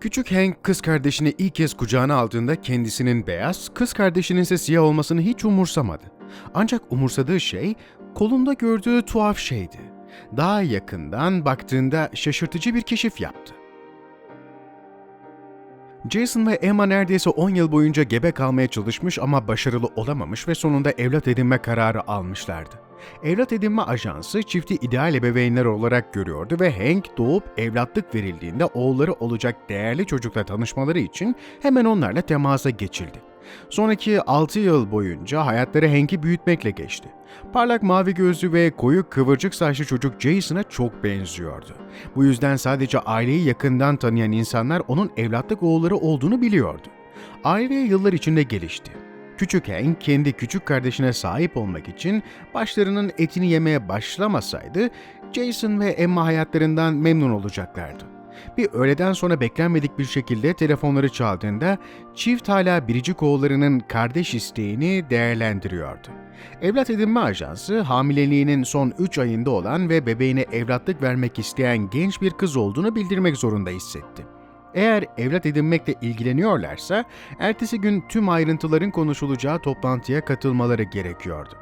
Küçük Hank kız kardeşini ilk kez kucağına aldığında kendisinin beyaz, kız kardeşinin ise siyah olmasını hiç umursamadı. Ancak umursadığı şey kolunda gördüğü tuhaf şeydi. Daha yakından baktığında şaşırtıcı bir keşif yaptı. Jason ve Emma neredeyse 10 yıl boyunca gebe kalmaya çalışmış ama başarılı olamamış ve sonunda evlat edinme kararı almışlardı. Evlat edinme ajansı çifti ideal ebeveynler olarak görüyordu ve Hank doğup evlatlık verildiğinde oğulları olacak değerli çocukla tanışmaları için hemen onlarla temasa geçildi. Sonraki 6 yıl boyunca hayatları Hank'i büyütmekle geçti. Parlak mavi gözlü ve koyu kıvırcık saçlı çocuk Jason'a çok benziyordu. Bu yüzden sadece aileyi yakından tanıyan insanlar onun evlatlık oğulları olduğunu biliyordu. Aile yıllar içinde gelişti. Küçük Hank kendi küçük kardeşine sahip olmak için başlarının etini yemeye başlamasaydı Jason ve Emma hayatlarından memnun olacaklardı. Bir öğleden sonra beklenmedik bir şekilde telefonları çaldığında çift hala biricik oğullarının kardeş isteğini değerlendiriyordu. Evlat edinme ajansı hamileliğinin son 3 ayında olan ve bebeğine evlatlık vermek isteyen genç bir kız olduğunu bildirmek zorunda hissetti. Eğer evlat edinmekle ilgileniyorlarsa, ertesi gün tüm ayrıntıların konuşulacağı toplantıya katılmaları gerekiyordu.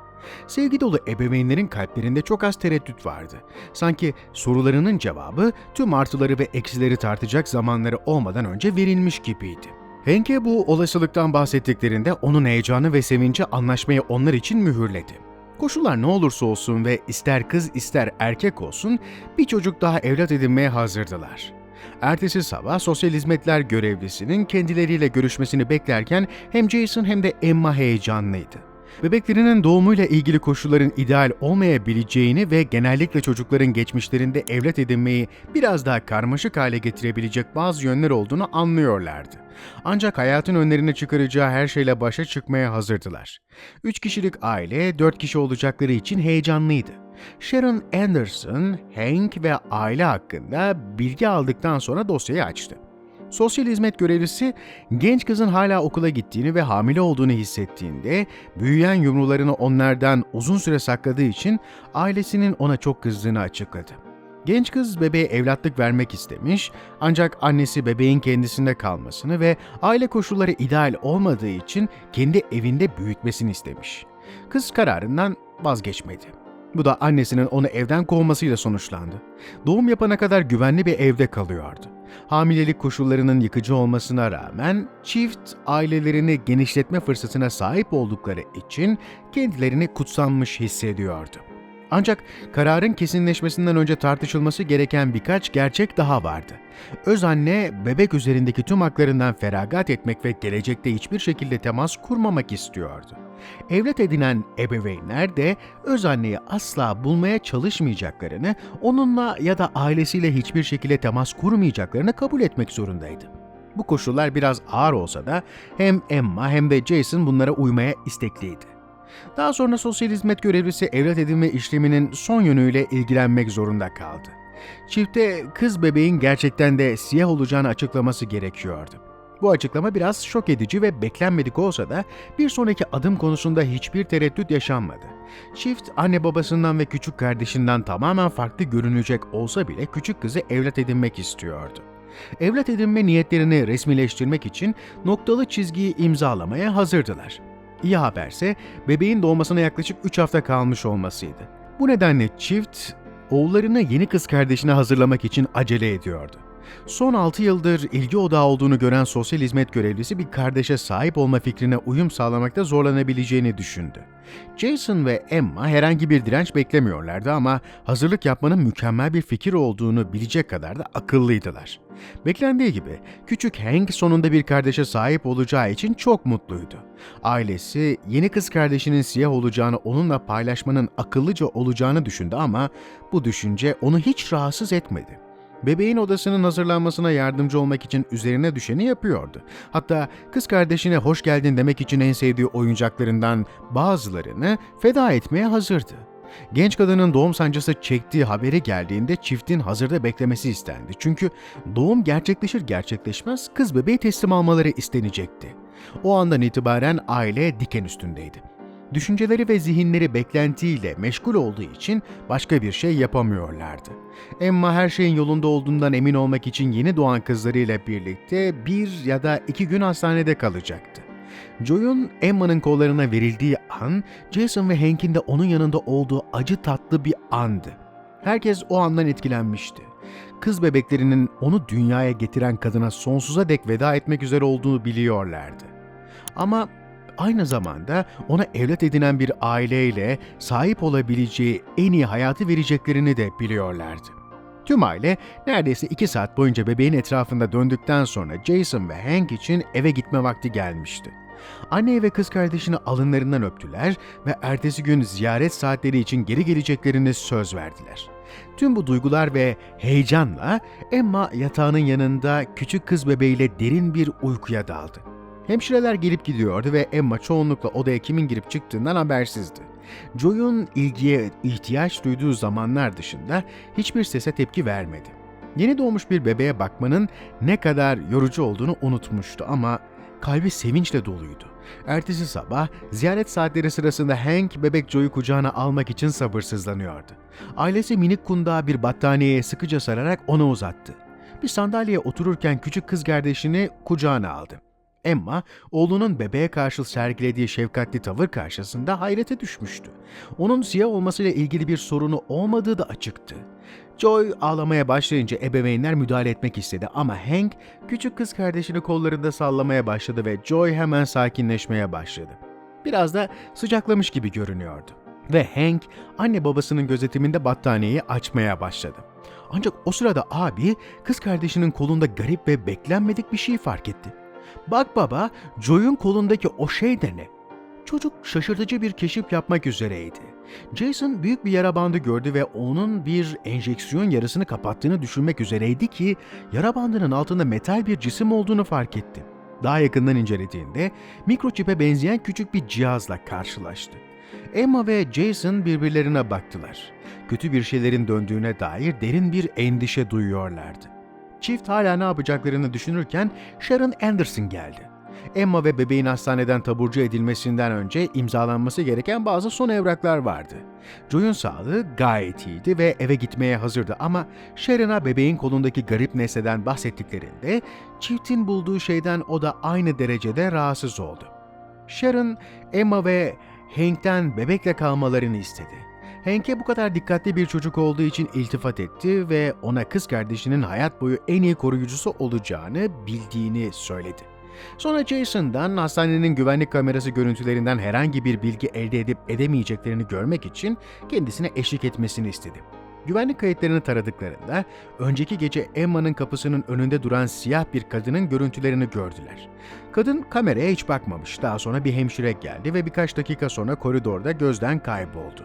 Sevgi dolu ebeveynlerin kalplerinde çok az tereddüt vardı. Sanki sorularının cevabı tüm artıları ve eksileri tartacak zamanları olmadan önce verilmiş gibiydi. Henke bu olasılıktan bahsettiklerinde onun heyecanı ve sevinci anlaşmayı onlar için mühürledi. Koşullar ne olursa olsun ve ister kız ister erkek olsun bir çocuk daha evlat edinmeye hazırdılar. Ertesi sabah sosyal hizmetler görevlisinin kendileriyle görüşmesini beklerken hem Jason hem de Emma heyecanlıydı. Bebeklerinin doğumuyla ilgili koşulların ideal olmayabileceğini ve genellikle çocukların geçmişlerinde evlat edinmeyi biraz daha karmaşık hale getirebilecek bazı yönler olduğunu anlıyorlardı. Ancak hayatın önlerine çıkaracağı her şeyle başa çıkmaya hazırdılar. Üç kişilik aile dört kişi olacakları için heyecanlıydı. Sharon Anderson, Hank ve aile hakkında bilgi aldıktan sonra dosyayı açtı. Sosyal hizmet görevlisi genç kızın hala okula gittiğini ve hamile olduğunu hissettiğinde büyüyen yumrularını onlardan uzun süre sakladığı için ailesinin ona çok kızdığını açıkladı. Genç kız bebeğe evlatlık vermek istemiş ancak annesi bebeğin kendisinde kalmasını ve aile koşulları ideal olmadığı için kendi evinde büyütmesini istemiş. Kız kararından vazgeçmedi. Bu da annesinin onu evden kovmasıyla sonuçlandı. Doğum yapana kadar güvenli bir evde kalıyordu. Hamilelik koşullarının yıkıcı olmasına rağmen çift ailelerini genişletme fırsatına sahip oldukları için kendilerini kutsanmış hissediyordu. Ancak kararın kesinleşmesinden önce tartışılması gereken birkaç gerçek daha vardı. Öz anne bebek üzerindeki tüm haklarından feragat etmek ve gelecekte hiçbir şekilde temas kurmamak istiyordu. Evlat edinen ebeveynler de öz anneyi asla bulmaya çalışmayacaklarını, onunla ya da ailesiyle hiçbir şekilde temas kurmayacaklarını kabul etmek zorundaydı. Bu koşullar biraz ağır olsa da hem Emma hem de Jason bunlara uymaya istekliydi. Daha sonra sosyal hizmet görevlisi evlat edinme işleminin son yönüyle ilgilenmek zorunda kaldı. Çifte kız bebeğin gerçekten de siyah olacağını açıklaması gerekiyordu. Bu açıklama biraz şok edici ve beklenmedik olsa da bir sonraki adım konusunda hiçbir tereddüt yaşanmadı. Çift anne babasından ve küçük kardeşinden tamamen farklı görünecek olsa bile küçük kızı evlat edinmek istiyordu. Evlat edinme niyetlerini resmileştirmek için noktalı çizgiyi imzalamaya hazırdılar. İyi haberse bebeğin doğmasına yaklaşık 3 hafta kalmış olmasıydı. Bu nedenle çift oğullarını yeni kız kardeşine hazırlamak için acele ediyordu. Son 6 yıldır ilgi odağı olduğunu gören sosyal hizmet görevlisi bir kardeşe sahip olma fikrine uyum sağlamakta zorlanabileceğini düşündü. Jason ve Emma herhangi bir direnç beklemiyorlardı ama hazırlık yapmanın mükemmel bir fikir olduğunu bilecek kadar da akıllıydılar. Beklendiği gibi küçük Hank sonunda bir kardeşe sahip olacağı için çok mutluydu. Ailesi yeni kız kardeşinin siyah olacağını onunla paylaşmanın akıllıca olacağını düşündü ama bu düşünce onu hiç rahatsız etmedi. Bebeğin odasının hazırlanmasına yardımcı olmak için üzerine düşeni yapıyordu. Hatta kız kardeşine hoş geldin demek için en sevdiği oyuncaklarından bazılarını feda etmeye hazırdı. Genç kadının doğum sancısı çektiği haberi geldiğinde çiftin hazırda beklemesi istendi. Çünkü doğum gerçekleşir gerçekleşmez kız bebeği teslim almaları istenecekti. O andan itibaren aile diken üstündeydi. Düşünceleri ve zihinleri beklentiyle meşgul olduğu için başka bir şey yapamıyorlardı. Emma her şeyin yolunda olduğundan emin olmak için yeni doğan kızlarıyla birlikte bir ya da iki gün hastanede kalacaktı. Joy'un Emma'nın kollarına verildiği an, Jason ve Hank'in de onun yanında olduğu acı tatlı bir andı. Herkes o andan etkilenmişti. Kız bebeklerinin onu dünyaya getiren kadına sonsuza dek veda etmek üzere olduğunu biliyorlardı. Ama aynı zamanda ona evlat edinen bir aileyle sahip olabileceği en iyi hayatı vereceklerini de biliyorlardı. Tüm aile neredeyse iki saat boyunca bebeğin etrafında döndükten sonra Jason ve Hank için eve gitme vakti gelmişti. Anne ve kız kardeşini alınlarından öptüler ve ertesi gün ziyaret saatleri için geri geleceklerini söz verdiler. Tüm bu duygular ve heyecanla Emma yatağının yanında küçük kız bebeğiyle derin bir uykuya daldı. Hemşireler gelip gidiyordu ve Emma çoğunlukla odaya kimin girip çıktığından habersizdi. Joy'un ilgiye ihtiyaç duyduğu zamanlar dışında hiçbir sese tepki vermedi. Yeni doğmuş bir bebeğe bakmanın ne kadar yorucu olduğunu unutmuştu ama kalbi sevinçle doluydu. Ertesi sabah ziyaret saatleri sırasında Hank bebek Joy'u kucağına almak için sabırsızlanıyordu. Ailesi minik kundağı bir battaniyeye sıkıca sararak ona uzattı. Bir sandalyeye otururken küçük kız kardeşini kucağına aldı. Emma, oğlunun bebeğe karşı sergilediği şefkatli tavır karşısında hayrete düşmüştü. Onun siyah olmasıyla ilgili bir sorunu olmadığı da açıktı. Joy ağlamaya başlayınca ebeveynler müdahale etmek istedi ama Hank küçük kız kardeşini kollarında sallamaya başladı ve Joy hemen sakinleşmeye başladı. Biraz da sıcaklamış gibi görünüyordu. Ve Hank anne babasının gözetiminde battaniyeyi açmaya başladı. Ancak o sırada abi kız kardeşinin kolunda garip ve beklenmedik bir şey fark etti. Bak baba, Joy'un kolundaki o şey de ne? Çocuk şaşırtıcı bir keşif yapmak üzereydi. Jason büyük bir yara bandı gördü ve onun bir enjeksiyon yarasını kapattığını düşünmek üzereydi ki yara bandının altında metal bir cisim olduğunu fark etti. Daha yakından incelediğinde mikroçipe benzeyen küçük bir cihazla karşılaştı. Emma ve Jason birbirlerine baktılar. Kötü bir şeylerin döndüğüne dair derin bir endişe duyuyorlardı. Çift hala ne yapacaklarını düşünürken Sharon Anderson geldi. Emma ve bebeğin hastaneden taburcu edilmesinden önce imzalanması gereken bazı son evraklar vardı. Joy'un sağlığı gayet iyiydi ve eve gitmeye hazırdı ama Sharon'a bebeğin kolundaki garip nesneden bahsettiklerinde çiftin bulduğu şeyden o da aynı derecede rahatsız oldu. Sharon, Emma ve Hank'ten bebekle kalmalarını istedi. Hank'e bu kadar dikkatli bir çocuk olduğu için iltifat etti ve ona kız kardeşinin hayat boyu en iyi koruyucusu olacağını bildiğini söyledi. Sonra Jason'dan hastanenin güvenlik kamerası görüntülerinden herhangi bir bilgi elde edip edemeyeceklerini görmek için kendisine eşlik etmesini istedi. Güvenlik kayıtlarını taradıklarında önceki gece Emma'nın kapısının önünde duran siyah bir kadının görüntülerini gördüler. Kadın kameraya hiç bakmamış. Daha sonra bir hemşire geldi ve birkaç dakika sonra koridorda gözden kayboldu.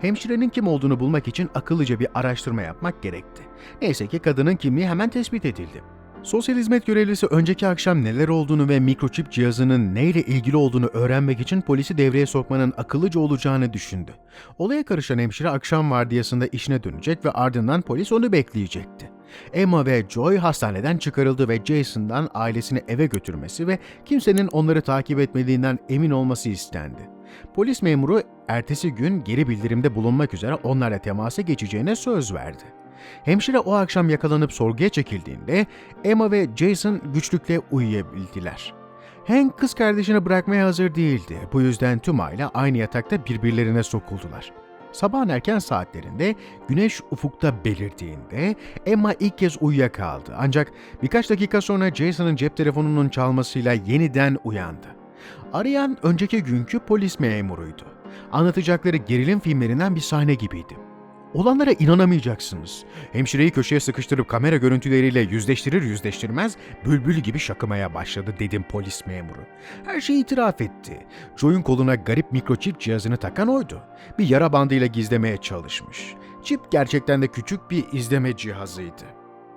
Hemşirenin kim olduğunu bulmak için akıllıca bir araştırma yapmak gerekti. Neyse ki kadının kimliği hemen tespit edildi. Sosyal hizmet görevlisi önceki akşam neler olduğunu ve mikroçip cihazının neyle ilgili olduğunu öğrenmek için polisi devreye sokmanın akıllıca olacağını düşündü. Olaya karışan hemşire akşam vardiyasında işine dönecek ve ardından polis onu bekleyecekti. Emma ve Joy hastaneden çıkarıldı ve Jason'dan ailesini eve götürmesi ve kimsenin onları takip etmediğinden emin olması istendi. Polis memuru ertesi gün geri bildirimde bulunmak üzere onlarla temasa geçeceğine söz verdi. Hemşire o akşam yakalanıp sorguya çekildiğinde Emma ve Jason güçlükle uyuyabildiler. Hank kız kardeşini bırakmaya hazır değildi. Bu yüzden tüm aile aynı yatakta birbirlerine sokuldular. Sabahın erken saatlerinde güneş ufukta belirdiğinde Emma ilk kez uyuyakaldı. Ancak birkaç dakika sonra Jason'ın cep telefonunun çalmasıyla yeniden uyandı. Arayan önceki günkü polis memuruydu. Anlatacakları gerilim filmlerinden bir sahne gibiydi. Olanlara inanamayacaksınız. Hemşireyi köşeye sıkıştırıp kamera görüntüleriyle yüzleştirir yüzleştirmez bülbül gibi şakımaya başladı dedim polis memuru. Her şeyi itiraf etti. Joy'un koluna garip mikroçip cihazını takan oydu. Bir yara bandıyla gizlemeye çalışmış. Çip gerçekten de küçük bir izleme cihazıydı.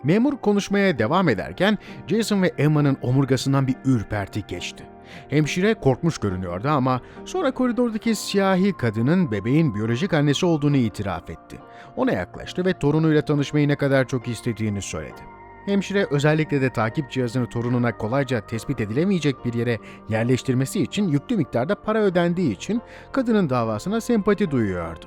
Memur konuşmaya devam ederken Jason ve Emma'nın omurgasından bir ürperti geçti. Hemşire korkmuş görünüyordu ama sonra koridordaki siyahi kadının bebeğin biyolojik annesi olduğunu itiraf etti. Ona yaklaştı ve torunuyla tanışmayı ne kadar çok istediğini söyledi. Hemşire özellikle de takip cihazını torununa kolayca tespit edilemeyecek bir yere yerleştirmesi için yüklü miktarda para ödendiği için kadının davasına sempati duyuyordu.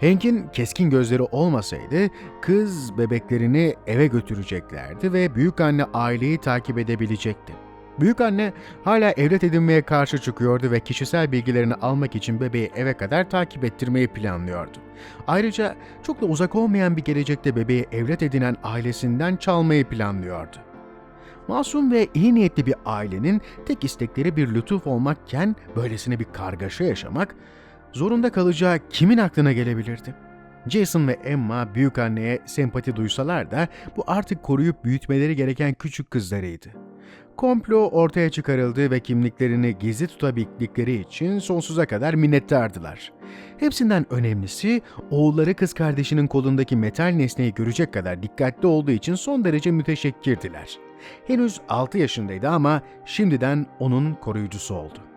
Hank'in keskin gözleri olmasaydı kız bebeklerini eve götüreceklerdi ve büyükanne aileyi takip edebilecekti. Büyükanne hala evlat edinmeye karşı çıkıyordu ve kişisel bilgilerini almak için bebeği eve kadar takip ettirmeyi planlıyordu. Ayrıca çok da uzak olmayan bir gelecekte bebeği evlat edinen ailesinden çalmayı planlıyordu. Masum ve iyi niyetli bir ailenin tek istekleri bir lütuf olmakken böylesine bir kargaşa yaşamak zorunda kalacağı kimin aklına gelebilirdi? Jason ve Emma büyükanneye sempati duysalar da bu artık koruyup büyütmeleri gereken küçük kızlarıydı. Komplo ortaya çıkarıldı ve kimliklerini gizli tutabildikleri için sonsuza kadar minnettardılar. Hepsinden önemlisi oğulları kız kardeşinin kolundaki metal nesneyi görecek kadar dikkatli olduğu için son derece müteşekkirdiler. Henüz 6 yaşındaydı ama şimdiden onun koruyucusu oldu.